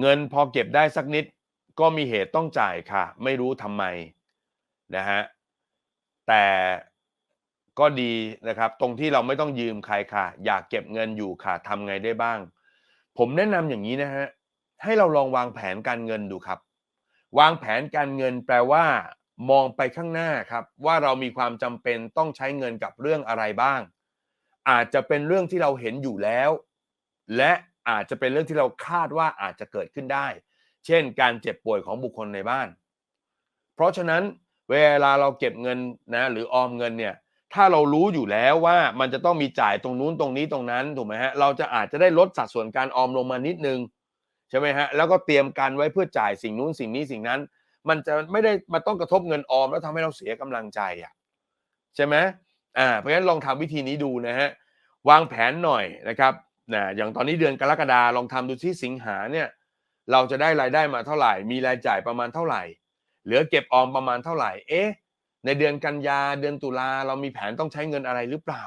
เงินพอเก็บได้สักนิด ก็มีเหตุต้องจ่ายค่ะ ไม่รู้ทำไมนะฮะแต่ก็ดีนะครับ ตรงที่เราไม่ต้องยืมใครค่ะ อยากเก็บเงินอยู่ค่ะทำไงได้บ้าง ผมแนะนำอย่างนี้นะฮะให้เราลองวางแผนการเงินดูครับ วางแผนการเงินแปลว่า มองไปข้างหน้าครับ ว่าเรามีความจำเป็นต้องใช้เงินกับเรื่องอะไรบ้าง อาจจะเป็นเรื่องที่เราเห็นอยู่แล้ว และ อาจจะเป็นเรื่องที่เราคาดว่าอาจจะเกิดขึ้นได้ เช่น การเจ็บป่วยของบุคคลในบ้าน เพราะฉะนั้นเวลาเราเก็บเงินนะหรือออมเงินเนี่ยถ้าเรารู้อยู่แล้วว่ามันจะต้องมีจ่ายตรงนู้นตรงนี้ตรงนั้นถูกไหมฮะเราจะอาจจะได้ลดสัดส่วนการออมลงมานิดนึงใช่ไหมฮะแล้วก็เตรียมการไว้เพื่อจ่ายสิ่งนู้นสิ่งนี้สิ่งนั้น มันจะไม่ได้มาต้องกระทบเงินออมแล้วทำให้เราเสียกำลังใจอะใช่ไหมอ่าเพราะฉะนั้นลองทำวิธีนี้ดูนะฮะวางแผนหน่อยนะครับ นะอย่างตอนนี้เดือนกรกฎาลองทำดูที่สิงหาเนี่ยเราจะได้รายได้มาเท่าไหร่ มีรายจ่ายประมาณเท่าไหร่ เหลือเก็บออมประมาณเท่าไหร่ เอ๊ะ ในเดือนกันยาเดือนตุลาเรามีแผนต้องใช้เงินอะไรหรือเปล่า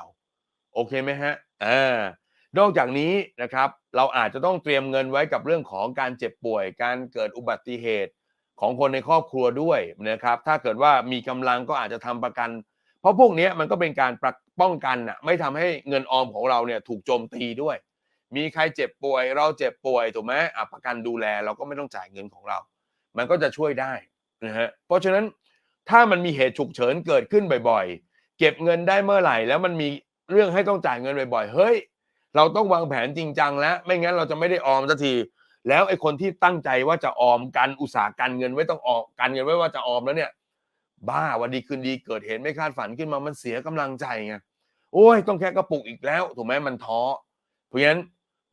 โอเคไหมฮะอ่านอกจากนี้นะครับเราอาจจะต้องเตรียมเงินไว้กับเรื่องของการเจ็บป่วย การเกิดอุบัติเหตุของคนในครอบครัวด้วยนะครับ ถ้าเกิดว่ามีกำลังก็อาจจะทำประกัน ราะพวกนี้มันก็เป็นการป้องกันน่ะไม่ทำให้เงินออมของเราเนี่ยถูกโจมตีด้วย มีใครเจ็บป่วย เราเจ็บป่วยถูกไหมประกันดูแลเราก็ไม่ต้องจ่ายเงินของเรา มันก็จะช่วยได้นะฮะเพราะฉะนั้นถ้ามันมีเหตุฉุกเฉินเกิดขึ้นบ่อยๆ เก็บเงินได้เมื่อไหร่ แล้วมันมีเรื่องให้ต้องจ่ายเงินบ่อยๆ เฮ้ย เราต้องวางแผนจริงจังแล้ว ไม่งั้นเราจะไม่ได้ออมสักที แล้วไอ้คนที่ตั้งใจว่าจะออมกันอุตสาหการเงินไว้ต้องออมการเงินไว้ว่าจะออมแล้วเนี่ย บ้าวันดีคืนดีเกิดเหตุไม่คาดฝันขึ้นมามันเสียกำลังใจไงโอ้ยต้องแค่กระปุกอีกแล้ว ถูกไหมมันท้อเพราะฉะนั้น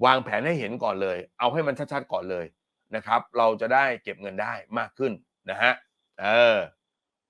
วางแผนให้เห็นก่อนเลย เอาให้มันชัดๆก่อนเลยนะครับ เราจะได้เก็บเงินได้มากขึ้นนะฮะเออ